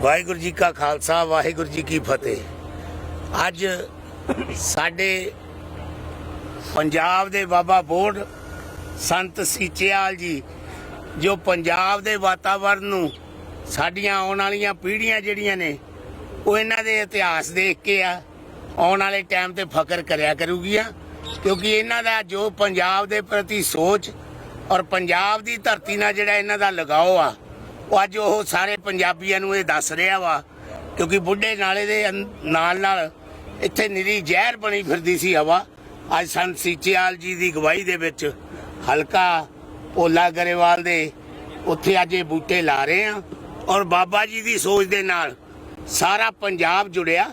ਵਾਹਿਗੁਰੂ ਜੀ ਕਾ ਖਾਲਸਾ, ਵਾਹਿਗੁਰੂ ਜੀ ਕੀ ਫਤਿਹ। ਅੱਜ ਸਾਡੇ ਪੰਜਾਬ ਦੇ ਬਾਬਾ ਬੋੜ ਸੰਤ ਸੀਚੇਵਾਲ ਜੀ, ਜੋ ਪੰਜਾਬ ਦੇ ਵਾਤਾਵਰਣ ਨੂੰ ਸਾਡੀਆਂ ਆਉਣ ਵਾਲੀਆਂ ਪੀੜ੍ਹੀਆਂ ਜਿਹੜੀਆਂ ਨੇ, ਉਹ ਇਹਨਾਂ ਦੇ ਇਤਿਹਾਸ ਦੇਖ ਕੇ ਆ, ਆਉਣ ਵਾਲੇ ਟਾਈਮ ਤੇ ਫਕਰ ਕਰਿਆ ਕਰੂਗੀਆਂ, ਕਿਉਂਕਿ ਇਹਨਾਂ ਦਾ ਜੋ ਪੰਜਾਬ ਦੇ ਪ੍ਰਤੀ ਸੋਚ ਔਰ ਪੰਜਾਬ ਦੀ ਧਰਤੀ ਨਾਲ ਜਿਹੜਾ ਇਹਨਾਂ ਦਾ ਲਗਾਓ ਆ ਉਹ ਅੱਜ ਉਹ ਸਾਰੇ ਪੰਜਾਬੀਆਂ ਨੂੰ ਇਹ ਦੱਸ ਰਿਹਾ ਵਾ, ਕਿਉਂਕਿ ਬੁੱਢੇ ਨਾਲੇ ਦੇ ਨਾਲ ਨਾਲ ਇੱਥੇ ਨਿਰੀ ਜ਼ਹਿਰ ਬਣੀ ਫਿਰਦੀ ਸੀ ਹਵਾ। ਅੱਜ ਸੰਤ ਸੀਚੇਵਾਲ ਜੀ ਦੀ ਗਵਾਹੀ ਦੇ ਵਿੱਚ ਹਲਕਾ ਓਲਾ ਗਰੇਵਾਲ ਦੇ ਉੱਥੇ ਅੱਜ ਇਹ ਬੂਟੇ ਲਾ ਰਹੇ ਆ ਔਰ ਬਾਬਾ ਜੀ ਦੀ ਸੋਚ ਦੇ ਨਾਲ ਸਾਰਾ ਪੰਜਾਬ ਜੁੜਿਆ।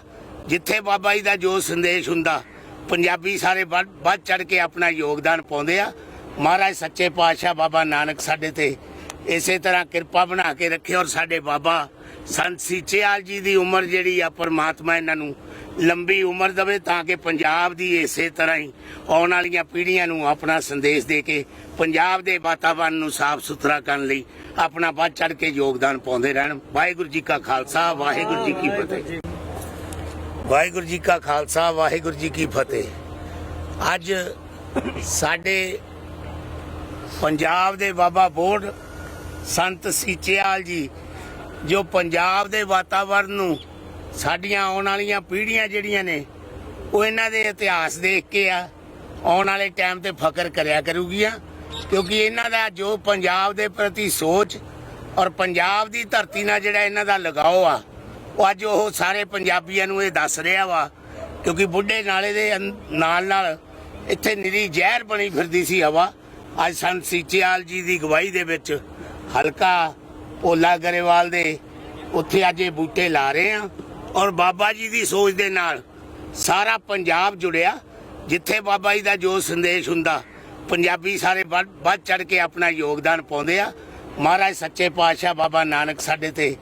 ਜਿੱਥੇ ਬਾਬਾ ਜੀ ਦਾ ਜੋ ਸੰਦੇਸ਼ ਹੁੰਦਾ, ਪੰਜਾਬੀ ਸਾਰੇ ਵੱਧ ਵੱਧ ਚੜ ਕੇ ਆਪਣਾ ਯੋਗਦਾਨ ਪਾਉਂਦੇ ਆ। ਮਹਾਰਾਜ ਸੱਚੇ ਪਾਤਸ਼ਾਹ ਬਾਬਾ ਨਾਨਕ ਸਾਡੇ ਤੇ ਇਸੇ ਤਰ੍ਹਾਂ ਕਿਰਪਾ ਬਣਾ ਕੇ ਰੱਖੇ ਔਰ ਸਾਡੇ ਬਾਬਾ ਸੰਤ ਸੀਚੇਵਾਲ ਜੀ ਦੀ ਉਮਰ ਜਿਹੜੀ ਆ ਪਰਮਾਤਮਾ ਇਹਨਾਂ ਨੂੰ ਲੰਬੀ ਉਮਰ ਦੇਵੇ ਤਾਂ ਕਿ ਪੰਜਾਬ ਦੀ ਇਸੇ ਤਰ੍ਹਾਂ ਹੀ ਆਉਣ ਵਾਲੀਆਂ ਪੀੜ੍ਹੀਆਂ ਨੂੰ ਆਪਣਾ ਸੰਦੇਸ਼ ਦੇ ਕੇ ਪੰਜਾਬ ਦੇ ਵਾਤਾਵਰਣ ਨੂੰ ਸਾਫ਼ ਸੁਥਰਾ ਕਰਨ ਲਈ ਆਪਣਾ ਵੱਧ ਚੜ ਕੇ ਯੋਗਦਾਨ ਪਾਉਂਦੇ ਰਹਿਣ। ਵਾਹਿਗੁਰੂ ਜੀ ਕਾ ਖਾਲਸਾ ਵਾਹਿਗੁਰੂ ਜੀ ਕੀ ਫਤਿਹ। ਵਾਹਿਗੁਰੂ ਜੀ ਕਾ ਖਾਲਸਾ ਵਾਹਿਗੁਰੂ ਜੀ ਕੀ ਫਤਿਹ। ਅੱਜ ਸਾਡੇ ਪੰਜਾਬ ਦੇ ਬਾਬਾ ਬੋੜ ਸੰਤ ਸੀਚੇਵਾਲ ਜੀ, ਜੋ ਪੰਜਾਬ ਦੇ ਵਾਤਾਵਰਣ ਨੂੰ ਸਾਡੀਆਂ ਆਉਣ ਵਾਲੀਆਂ ਪੀੜ੍ਹੀਆਂ ਜਿਹੜੀਆਂ ਨੇ, ਉਹ ਇਹਨਾਂ ਦੇ ਇਤਿਹਾਸ ਦੇਖ ਕੇ ਆ, ਆਉਣ ਵਾਲੇ ਟਾਈਮ ਤੇ ਫਖਰ ਕਰਿਆ ਕਰੂਗੀਆਂ, ਕਿਉਂਕਿ ਇਹਨਾਂ ਦਾ ਜੋ ਪੰਜਾਬ ਦੇ ਪ੍ਰਤੀ ਸੋਚ ਔਰ ਪੰਜਾਬ ਦੀ ਧਰਤੀ ਨਾਲ ਜਿਹੜਾ ਇਹਨਾਂ ਦਾ ਲਗਾਓ ਆ, ਉਹ ਅੱਜ ਉਹ ਸਾਰੇ ਪੰਜਾਬੀਆਂ ਨੂੰ ਇਹ ਦੱਸ ਰਿਹਾ ਵਾ, ਕਿਉਂਕਿ ਬੁੱਢੇ ਨਾਲੇ ਦੇ ਨਾਲ ਨਾਲ ਇੱਥੇ ਨਿਰੀ ਜ਼ਹਿਰ ਬਣੀ ਫਿਰਦੀ ਸੀ ਹਵਾ, ਅੱਜ ਸੰਤ ਸੀਚੇਵਾਲ ਜੀ ਦੀ ਗਵਾਹੀ ਦੇ ਵਿੱਚ ਹਲਕਾ ਓਲਾ ਗਰੇਵਾਲ ਦੇ ਉੱਥੇ ਅੱਜ ਇਹ ਬੂਟੇ ਲਾ ਰਹੇ ਆ ਔਰ ਬਾਬਾ ਜੀ ਦੀ ਸੋਚ ਦੇ ਨਾਲ ਸਾਰਾ ਪੰਜਾਬ ਜੁੜਿਆ, ਜਿੱਥੇ ਬਾਬਾ ਜੀ ਦਾ ਜੋ ਸੰਦੇਸ਼ ਹੁੰਦਾ, ਪੰਜਾਬੀ ਸਾਰੇ ਵੱਧ ਵੱਧ ਚੜ ਕੇ ਆਪਣਾ ਯੋਗਦਾਨ ਪਾਉਂਦੇ ਆ। ਮਹਾਰਾਜ ਸੱਚੇ ਪਾਤਸ਼ਾਹ ਬਾਬਾ ਨਾਨਕ ਸਾਡੇ ਤੇ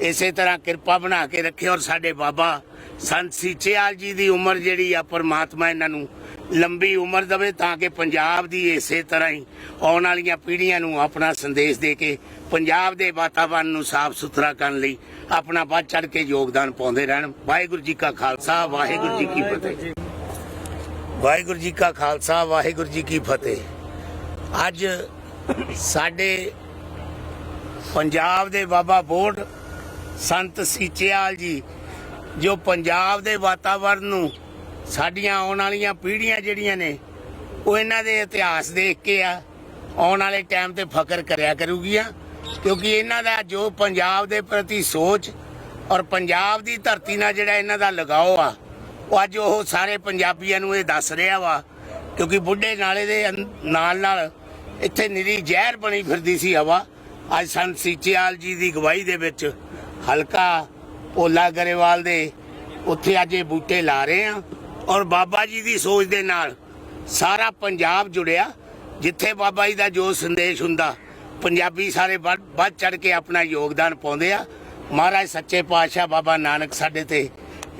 ਇਸੇ ਤਰ੍ਹਾਂ ਕਿਰਪਾ ਬਣਾ ਕੇ ਰੱਖੇ ਔਰ ਸਾਡੇ ਬਾਬਾ ਸੰਤ ਸੀਚੇਵਾਲ ਜੀ ਦੀ ਉਮਰ ਜਿਹੜੀ ਆ, ਪਰਮਾਤਮਾ ਇਹਨਾਂ ਨੂੰ ਲੰਬੀ ਉਮਰ ਦੇਵੇ ਤਾਂ ਕਿ ਪੰਜਾਬ ਦੀ ਇਸੇ ਤਰ੍ਹਾਂ ਹੀ ਆਉਣ ਵਾਲੀਆਂ ਪੀੜ੍ਹੀਆਂ ਨੂੰ ਆਪਣਾ ਸੰਦੇਸ਼ ਦੇ ਕੇ ਪੰਜਾਬ ਦੇ ਵਾਤਾਵਰਣ ਨੂੰ ਸਾਫ਼ ਸੁਥਰਾ ਕਰਨ ਲਈ ਆਪਣਾ ਵੱਧ ਚੜ ਕੇ ਯੋਗਦਾਨ ਪਾਉਂਦੇ ਰਹਿਣ। ਵਾਹਿਗੁਰੂ ਜੀ ਕਾ ਖਾਲਸਾ, ਵਾਹਿਗੁਰੂ ਜੀ ਕੀ ਫਤਿਹ। ਵਾਹਿਗੁਰੂ ਜੀ ਕਾ ਖਾਲਸਾ, ਵਾਹਿਗੁਰੂ ਜੀ ਕੀ ਫਤਿਹ। ਅੱਜ ਸਾਡੇ ਪੰਜਾਬ ਦੇ ਬਾਬਾ ਬੋੜ ਸੰਤ ਸੀਚੇਵਾਲ ਜੀ, ਜੋ ਪੰਜਾਬ ਦੇ ਵਾਤਾਵਰਣ ਨੂੰ ਸਾਡੀਆਂ ਆਉਣ ਵਾਲੀਆਂ ਪੀੜ੍ਹੀਆਂ ਜਿਹੜੀਆਂ ਨੇ, ਉਹ ਇਹਨਾਂ ਦੇ ਇਤਿਹਾਸ ਦੇਖ ਕੇ ਆ, ਆਉਣ ਵਾਲੇ ਟਾਈਮ ਤੇ ਫਖਰ ਕਰਿਆ ਕਰੂਗੀਆਂ, ਕਿਉਂਕਿ ਇਹਨਾਂ ਦਾ ਜੋ ਪੰਜਾਬ ਦੇ ਪ੍ਰਤੀ ਸੋਚ ਔਰ ਪੰਜਾਬ ਦੀ ਧਰਤੀ ਨਾਲ ਜਿਹੜਾ ਇਹਨਾਂ ਦਾ ਲਗਾਓ ਆ, ਉਹ ਅੱਜ ਉਹ ਸਾਰੇ ਪੰਜਾਬੀਆਂ ਨੂੰ ਇਹ ਦੱਸ ਰਿਹਾ ਵਾ, ਕਿਉਂਕਿ ਬੁੱਢੇ ਨਾਲੇ ਦੇ ਨਾਲ ਨਾਲ ਇੱਥੇ ਨਿਰੀ ਜ਼ਹਿਰ ਬਣੀ ਫਿਰਦੀ ਸੀ ਹਵਾ, ਅੱਜ ਸੰਤ ਸੀਚੇਵਾਲ ਜੀ ਦੀ ਗਵਾਹੀ ਦੇ ਵਿੱਚ ਹਲਕਾ ਓਲਾ ਗਰੇਵਾਲ ਦੇ ਉੱਥੇ ਅੱਜ ਇਹ ਬੂਟੇ ਲਾ ਰਹੇ ਆ ਔਰ ਬਾਬਾ ਜੀ ਦੀ ਸੋਚ ਦੇ ਨਾਲ ਸਾਰਾ ਪੰਜਾਬ ਜੁੜਿਆ। ਜਿੱਥੇ ਬਾਬਾ ਜੀ ਦਾ ਜੋ ਸੰਦੇਸ਼ ਹੁੰਦਾ, ਪੰਜਾਬੀ ਸਾਰੇ ਵੱਧ ਚੜ ਕੇ ਆਪਣਾ ਯੋਗਦਾਨ ਪਾਉਂਦੇ ਆ। ਮਹਾਰਾਜ ਸੱਚੇ ਪਾਤਸ਼ਾਹ ਬਾਬਾ ਨਾਨਕ ਸਾਡੇ ਤੇ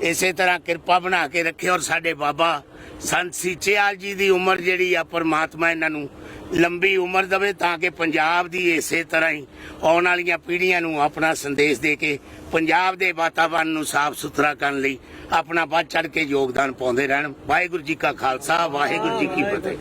ਇਸੇ ਤਰ੍ਹਾਂ ਕਿਰਪਾ ਬਣਾ ਕੇ ਰੱਖੇ ਔਰ ਸਾਡੇ ਬਾਬਾ ਸੰਤ ਸੀਚੇਵਾਲ ਜੀ ਦੀ ਉਮਰ ਜਿਹੜੀ ਆ ਪਰਮਾਤਮਾ ਇਹਨਾਂ ਨੂੰ ਲੰਬੀ ਉਮਰ ਦੇਵੇ ਤਾਂ ਕਿ ਪੰਜਾਬ ਦੀ ਇਸੇ ਤਰ੍ਹਾਂ ਹੀ ਆਉਣ ਵਾਲੀਆਂ ਪੀੜ੍ਹੀਆਂ ਨੂੰ ਆਪਣਾ ਸੰਦੇਸ਼ ਦੇ ਕੇ ਪੰਜਾਬ ਦੇ ਵਾਤਾਵਰਣ ਨੂੰ ਸਾਫ਼ ਸੁਥਰਾ ਕਰਨ ਲਈ ਆਪਣਾ ਵੱਧ ਚੜ ਕੇ ਯੋਗਦਾਨ ਪਾਉਂਦੇ ਰਹਿਣ। ਵਾਹਿਗੁਰੂ ਜੀ ਕਾ ਖਾਲਸਾ, ਵਾਹਿਗੁਰੂ ਜੀ ਕੀ ਫਤਿਹ।